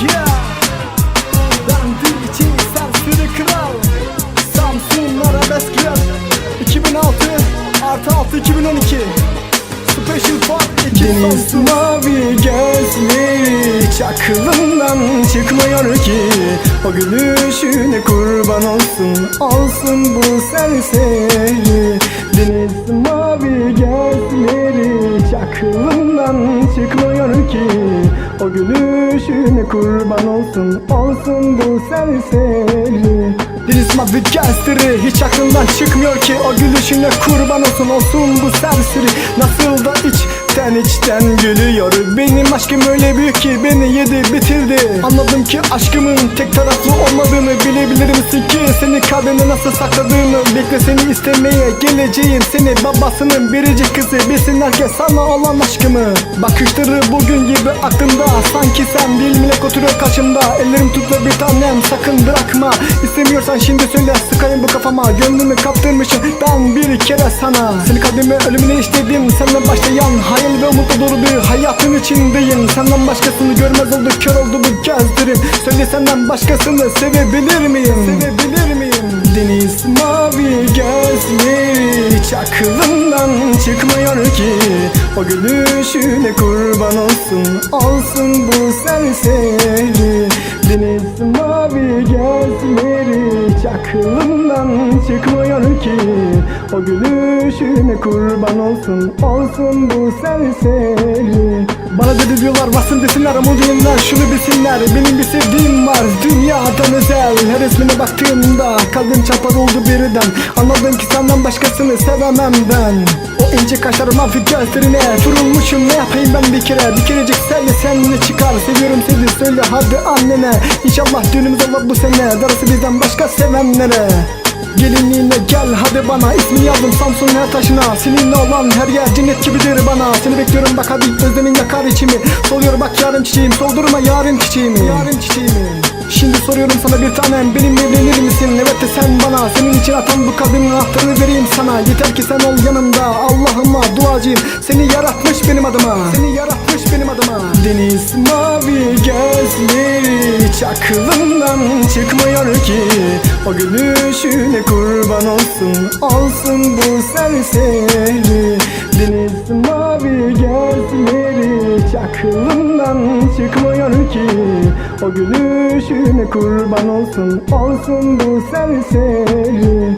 Yeah. Ben için serseri kral. Samsun arabesk rap 2006 artı 6 2012 Special Park 2 Deniz mavi gözleri hiç aklımdan çıkmıyor ki. O gülüşüne kurban olsun olsun bu serseri Deniz mavi gözleri hiç aklımdan çıkmıyor ki O gülüşüne kurban olsun olsun bu serseri Mavi gözleri hiç aklımdan çıkmıyor ki O gülüşüne kurban olsun olsun bu serseri. Nasıl da içten içten gülüyor. Benim aşkım öyle büyük ki beni yedi bitirdi. Anladım ki aşkımın tek taraflı olmadığını Bilebilir misin ki? Seni kalbimde nasıl sakladığını Bekle seni istemeye geleceğim. Seni babasının biricik kızı Bilsinler ki sana olan aşkımı. Bakışları bugün gibi aklımda. Sanki sen bir melek oturuyor karşımda. Ellerim tutla bir tanem sakın bırakma. İstemiyorsan şimdi söyle sıkayım bu kafama Gönlümü kaptırmışım ben bir kere sana Seni kalbime ölümüne işledim Senden başlayan hayal ve umutla dolu bir hayatın içindeyim Senden başkasını görmez oldu kör oldu bu gözlerim Söyle senden başkasını sevebilir miyim? Sevebilir miyim? Deniz mavi hiç aklımdan çıkmıyor ki. O gülüşüne kurban olsun olsun bu serseri Deniz mavi gözleri hiç aklımdan çıkmıyor ki. O gülüşüne kurban olsun olsun bu serseri desinler ama dinler şunu bilsinler. Benim bir sevdiğim var. Dünyadan özel. Her resmine baktığımda kalbim çarpar oldu birden. Anladım ki senden başkasını sevemem ben. O ince kaşlar mavi gözlerine Vurulmuşum. Ne yapayım ben bir kere? Bir kerecik söyle sen ne çıkar. Seviyorum seni. Söyle hadi annene. İnşallah düğünümüz olur bu sene. Darısı bizden başka sevenlere Gelinliğine gel hadi bana ismini yazdım Samsun her taşına. Seninle olan her yer cennet gibidir bana. Seni bekliyorum bak hadi özlemin yakar içimi. Soluyor bak yarın çiçeğim Soldurma yarın çiçeğimi. Yarın çiçeğimi. Şimdi soruyorum sana bir tanem Benimle evlenir misin? Evet de sen bana Senin için atan bu kalbimin anahtarını vereyim sana. Yeter ki sen ol yanımda Allah'ıma duacıyım. Seni yaratmış benim adıma. Seni yaratmış Deniz mavi gözleri hiç aklımdan çıkmıyor ki. O gülüşüne kurban olsun olsun bu serseri. Deniz mavi gözleri hiç aklımdan çıkmıyor ki. O gülüşüne kurban olsun olsun bu serseri